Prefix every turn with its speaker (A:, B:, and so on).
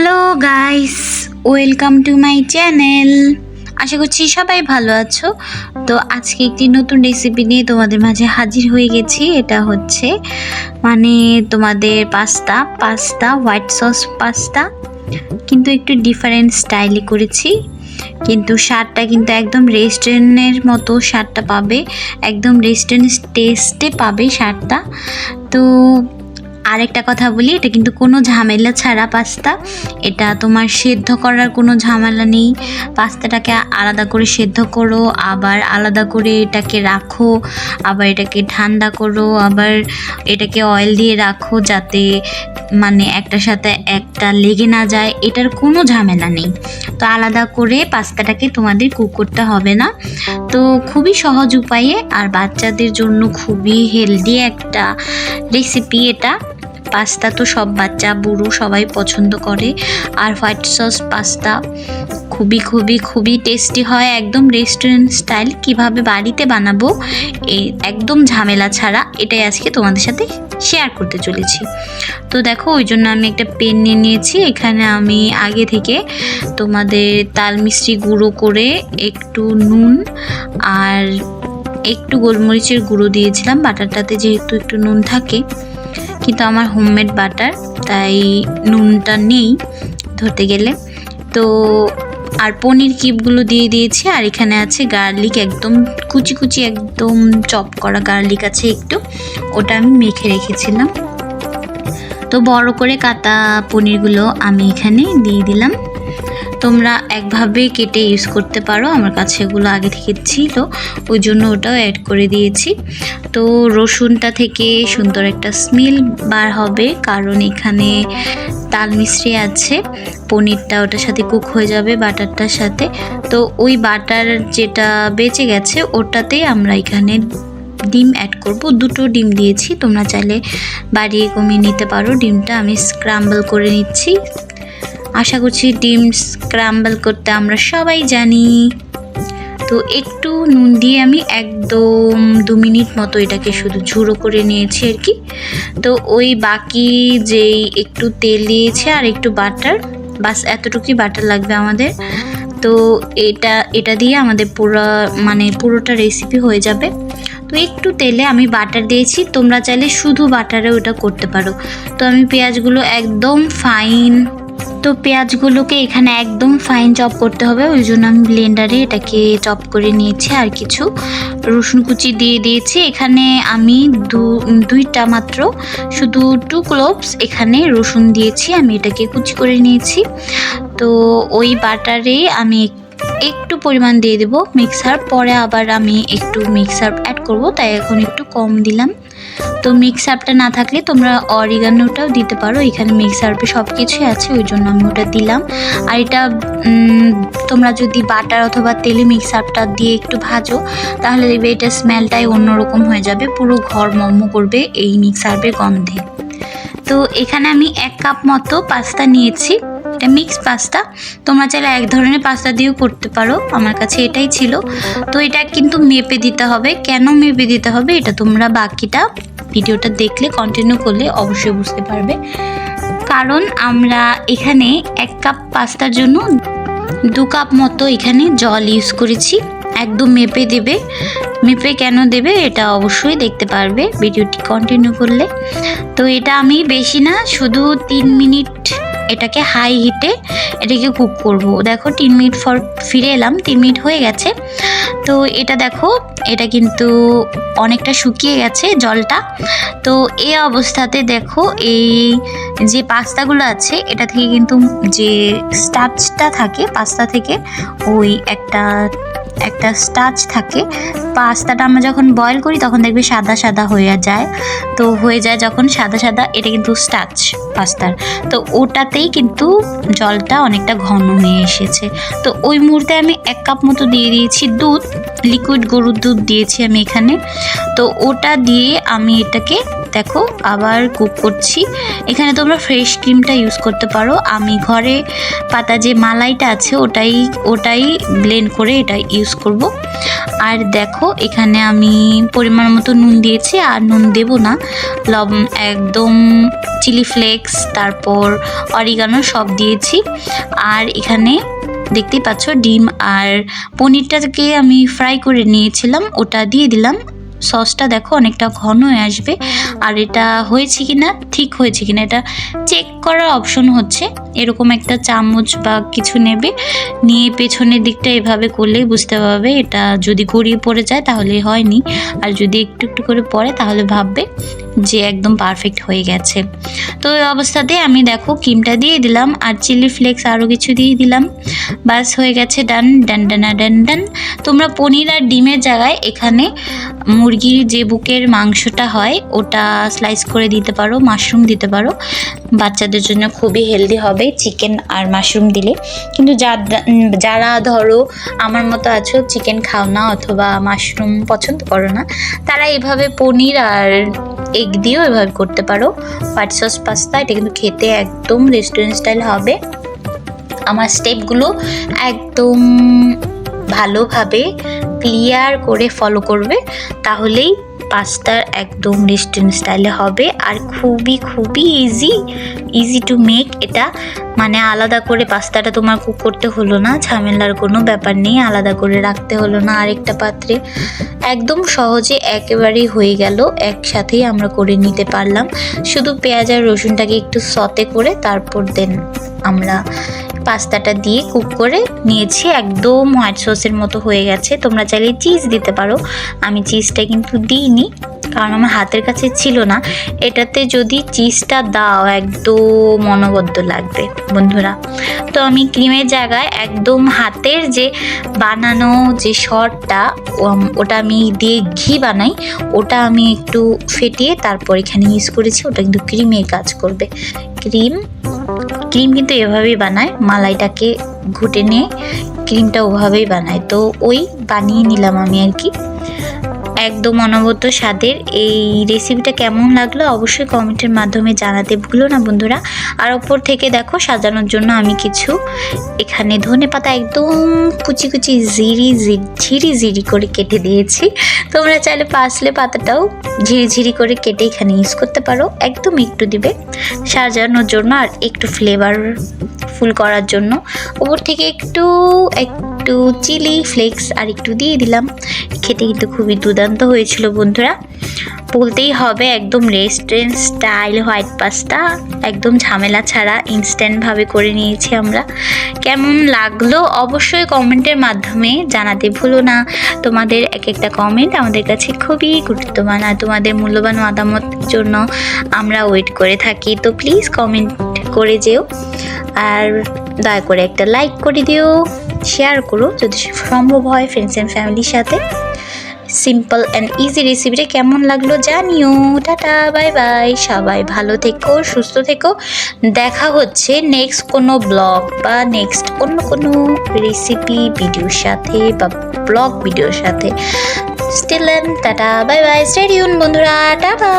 A: Hello guys welcome to my channel আশা করছি সবাই ভালো আছো। তো আজকে একটি নতুন রেসিপি নিয়ে তোমাদের মাঝে হাজির হয়ে গেছি। এটা হচ্ছে মানে তোমাদের pasta pasta white sauce pasta কিন্তু একটু ডিফারেন্ট স্টাইলে করেছি। কিন্তু স্বাদটা কিন্তু একদম রেস্টুরেন্টের মতো স্বাদটা পাবে। একদম রেস্টুরেন্ট টেস্টে পাবে স্বাদটা। তো আরেকটা কথা বলি, এটা কিন্তু কোনো ঝামেলা ছাড়া পাস্তা। এটা তোমার সেদ্ধ করার কোনো ঝামেলা নেই। পাস্তাটাকে আলাদা করে সেদ্ধ করো, আবার আলাদা করে এটাকে রাখো, আবার এটাকে ঠান্ডা করো, আবার এটাকে অয়েল দিয়ে রাখো যাতে মানে একটার সাথে একটা লেগে না যায়। এটার কোনো ঝামেলা নেই। তো আলাদা করে পাস্তাটাকে তোমাদের কুক করতে হবে না। তো খুবই সহজ উপায়ে, আর বাচ্চাদের জন্য খুবই হেলদি একটা রেসিপি এটা। পাস্তা তো সব বাচ্চা, বুড়ো সবাই পছন্দ করে। আর হোয়াইট সস পাস্তা খুবই খুবই খুবই টেস্টি হয়। একদম রেস্টুরেন্ট স্টাইল কীভাবে বাড়িতে বানাবো, এই একদম ঝামেলা ছাড়া এটাই আজকে তোমাদের সাথে শেয়ার করতে চলেছি। তো দেখো, ওই জন্য আমি একটা পেন নিয়ে নিয়েছি। এখানে আমি আগে থেকে তোমাদের তাল মিষ্টি গুঁড়ো করে একটু নুন আর একটু গোলমরিচের গুঁড়ো দিয়েছিলাম। বাটারটাতে যেহেতু একটু নুন থাকে কিন্তু আমার হোমমেড বাটার তাই নুনটা নেই ধরতে গেলে। তো আর পনির কিপগুলো দিয়ে দিয়েছি, আর এখানে আছে গার্লিক একদম কুচি কুচি একদম চপ করা গার্লিক আছে একটু, ওটা আমি মেখে রেখেছিলাম। তো বড় করে কাটা পনিরগুলো আমি এখানে দিয়ে দিলাম। তোমরা একভাবে কেটে ইউজ করতে পারো। আমার কাছে এগুলো আগে থেকে ছিল, ওই জন্য ওটাও অ্যাড করে দিয়েছি। তো রসুনটা থেকে সুন্দর একটা স্মেল বার হবে, কারণ এখানে তাল মিশ্রি আছে। পনিরটা ওটার সাথে কুক হয়ে যাবে বাটারটার সাথে। তো ওই বাটার যেটা বেঁচে গেছে ওটাতেই আমরা এখানে ডিম অ্যাড করব। দুটো ডিম দিয়েছি, তোমরা চাইলে বাড়িয়ে কমিয়ে নিতে পারো। ডিমটা আমি স্ক্রাম্বল করে নিচ্ছি। আশা করছি ডিম স্ক্রাম্বল করতে আমরা সবাই জানি। তো একটু নুন দিয়ে আমি একদম দু মিনিট মতো এটাকে শুধু ঝুড়ো করে নিয়েছি আর কি। তো ওই বাকি যেই একটু তেল দিয়েছে আর একটু বাটার, বাস এতটুকুই বাটার লাগবে আমাদের। তো এটা এটা দিয়ে আমাদের পুরো মানে পুরোটা রেসিপি হয়ে যাবে। তো একটু তেলে আমি বাটার দিয়েছি, তোমরা চাইলে শুধু বাটারে ওটা করতে পারো। তো আমি পেঁয়াজগুলো একদম ফাইন তো পেঁয়াজগুলোকে এখানে একদম ফাইন চপ করতে হবে, ওই জন্য আমি ব্লেন্ডারে এটাকে চপ করে নিয়েছি আর কিছু। রসুন কুচি দিয়ে দিয়েছি, এখানে আমি দু, দুইটা মাত্র, শুধু টু ক্লোভস এখানে রসুন দিয়েছি, আমি এটাকে কুচি করে নিয়েছি। তো ওই বাটারে আমি একটু পরিমাণ দিয়ে দেব মিক্সার পরে আবার আমি একটু মিক্সার অ্যাড করব, তাই এখন একটু কম দিলাম। তো মিক্সারটা না থাকলে তোমরা অরিগানোটাও দিতে পারো। এখানে মিক্সারপে সব কিছুই আছে, ওই জন্য আমি ওটা দিলাম। আর এটা তোমরা যদি বাটার অথবা তেলে মিক্সারটা দিয়ে একটু ভাজো, তাহলে দেখবে এটা স্মেলটাই অন্যরকম হয়ে যাবে। পুরো ঘর মম্ম করবে এই মিক্সারপে গন্ধে। তো এখানে আমি এক কাপ মতো পাস্তা নিয়েছি। এটা মিক্স পাস্তা তোমরা চাইলে এক ধরনের পাস্তা দিয়েও করতে পারো। আমার কাছে এটাই ছিল। তো এটা কিন্তু মেপে দিতে হবে। কেন মেপে দিতে হবে? এটা তোমরা বাকিটা ভিডিওটা দেখলে কন্টিনিউ করলে অবশ্যই বুঝতে পারবে। কারণ আমরা এখানে এক কাপ পাস্তার জন্য দু কাপ মতো এখানে জল ইউজ করেছি। একদম মেপে দেবে। মেপে কেন দেবে এটা অবশ্যই দেখতে পারবে। ভিডিওটি কন্টিনিউ করলে। তো এটা আমি বেশি না, শুধু তিন মিনিট এটাকে হাই হিটে এটাকে কুক করব। দেখো তিন মিনিট ফর ফিরে এলাম, তিন মিনিট হয়ে গেছে। তো এটা দেখো, এটা কিন্তু অনেকটা শুকিয়ে গেছে জলটা। তো এই অবস্থাতে দেখো এই যে পাস্তাগুলো আছে, এটা থেকে কিন্তু যে স্টাচটা থাকে, পাস্তা থেকে ওই একটা একটা স্টাচ থাকে। পাস্তাটা আমরা যখন বয়েল করি, তখন দেখবে সাদা সাদা হয়ে যায়। তো হয়ে যায় যখন সাদা সাদা, এটা কিন্তু স্টাচ পাস্তার। তো ওটাতেই কিন্তু জলটা অনেকটা ঘন হয়ে এসেছে। তো ওই মুহূর্তে আমি এক কাপ মতো দিয়ে দিয়েছি দুধ লিকুইড গরুর দুধ দিয়েছি আমি এখানে। তো ওটা দিয়ে আমি এটাকে দেখো, আবার কুক করছি। এখানে তোমরা ফ্রেশ ক্রিমটা ইউজ করতে পারো। আমি ঘরে পাতা যে মালাইটা আছে, ওটাই ওটাই ব্লেন্ড করে এটা ইউজ করব। আর দেখো, এখানে আমি পরিমাণ মতো নুন দিয়েছি, আর নুন দেব না। লব একদম চিলি ফ্লেক্স তারপর অরিগানো সব দিয়েছি। আর এখানে দেখতেই পাচ্ছ ডিম আর পনিরটাকে আমি ফ্রাই করে নিয়েছিলাম, ওটা দিয়ে দিলাম। সসটা দেখো অনেকটা ঘন হয়ে আসবে। আর এটা হয়েছে কি না ঠিক হয়েছে কি না এটা চেক করার অপশন হচ্ছে। এরকম একটা চামচ বা কিছু নেবে, নিয়ে পেছনের দিকটা এভাবে করলেই বুঝতে পারবে এটা যদি গড়িয়ে পড়ে যায় তাহলে হয়নি। আর যদি একটু একটু করে পড়ে তাহলে ভাববে যে একদম পারফেক্ট হয়ে গেছে। তো ওই অবস্থাতে আমি দেখো ক্রিমটা দিয়ে দিলাম আর চিলি ফ্লেক্স আরও কিছু দিয়ে দিলাম। বাস হয়ে গেছে ডান ডান, ডানা, ডান ডান। তোমরা পনির আর ডিমের জায়গায় এখানে মুরগির যে বুকের মাংসটা হয়, ওটা স্লাইস করে দিতে পারো মাশরুম দিতে পারো। বাচ্চাদের জন্য খুবই হেলদি হবে চিকেন আর মাশরুম দিলে। কিন্তু যারা ধরো আমার মতো আছো চিকেন খাও না অথবা মাশরুম পছন্দ করো না, তারা এভাবে পনির আর এগ দিয়েও এভাবে করতে পারো। হোয়াইট সস পাস্তা এটা কিন্তু খেতে একদম রেস্টুরেন্ট স্টাইল হবে। আমার স্টেপগুলো একদম ভালোভাবে ক্লিয়ার করে ফলো করবে, তাহলেই পাস্তার একদম রেস্টুরেন্ট স্টাইলে হবে। আর খুবই খুবই ইজি ইজি টু মেক এটা। মানে আলাদা করে পাস্তাটা তোমার কুক করতে হলো না, ঝামেলার কোনো ব্যাপার নেই, আলাদা করে রাখতে হলো না আরেকটা পাত্রে। একদম সহজে একেবারেই হয়ে গেল, একসাথেই আমরা করে নিতে পারলাম। শুধু পেঁয়াজ আর রসুনটাকে একটু সতে করে তারপর দেন আমরা পাস্তাটা দিয়ে কুক করে নিয়েছি। একদম হোয়াইট সসের মতো হয়ে গেছে। তোমরা চাইলে চিজ দিতে পারো। আমি চিজটা কিন্তু দিইনি, কারণ আমার হাতের কাছে ছিল না। এটাতে যদি চিজটা দাও, একদম অনবদ্য লাগবে, বন্ধুরা। তো আমি ক্রিমের জায়গায় একদম হাতের যে বানানো যে শটটা ওটা আমি দিয়ে ঘি বানাই। ওটা আমি একটু ফেটিয়ে তারপর এখানে ইউজ করেছি। ওটা কিন্তু ক্রিমের কাজ করবে। ক্রিম ক্রিম কিন্তু এভাবেই বানায়, মালাইটাকে ঘুটে নিয়ে ক্রিমটা ওভাবেই বানায়। তো ওই বানিয়ে নিলাম আমি আর কি। একদম অনবদ্য স্বাদের। এই রেসিপিটা কেমন লাগল অবশ্যই কমেন্টের মাধ্যমে জানাতে ভুলো না বন্ধুরা। আর ওপর থেকে দেখো সাজানোর জন্য আমি কিছু এখানে ধনে পাতা একদম কুচি কুচি জি- ঝিরি ঝিরি করে কেটে দিয়েছি। তোমরা চাইলে পাসলে পাতাটাও ঝিরি ঝিরি করে কেটে এখানে ইউজ করতে পারো। একদম একটু দিবে সাজানোর জন্য আর একটু ফ্লেভার ফুল করার জন্য। ওপর থেকে একটু একটু চিলি ফ্লেক্স আর একটু দিয়ে দিলাম। খেতে কিন্তু খুবই দুর্দান্ত হয়েছিল বন্ধুরা। বলতেই হবে একদম রেস্টুরেন্ট স্টাইল হোয়াইট পাস্তা। একদম ঝামেলা ছাড়া ইনস্ট্যান্টভাবে করে নিয়েছি আমরা। কেমন লাগল অবশ্যই কমেন্টের মাধ্যমে জানাতে ভুলো না। তোমাদের এক একটা কমেন্ট আমাদের কাছে খুবই গুরুত্ববান আর তোমাদের মূল্যবান মতামত জন্য আমরা ওয়েট করে থাকি। তো প্লিজ কমেন্ট করে যেও। আর দয়া করে একটা লাইক করে দিও। শেয়ার করো যদি সম্ভব হয় ফ্রেন্ডস অ্যান্ড ফ্যামিলির সাথে। সিম্পল অ্যান্ড ইজি রেসিপিটা কেমন লাগল জানিও। টাটা বাই বাই সবাই ভালো থেকো, সুস্থ থেকো। দেখা হচ্ছে নেক্সট কোনো ব্লগ বা নেক্সট অন্য কোনো রেসিপি ভিডিওর সাথে বা ব্লগ ভিডিওর সাথে। স্টিল টাটা বাই বাই স্টেডিউন বন্ধুরা। টাটা।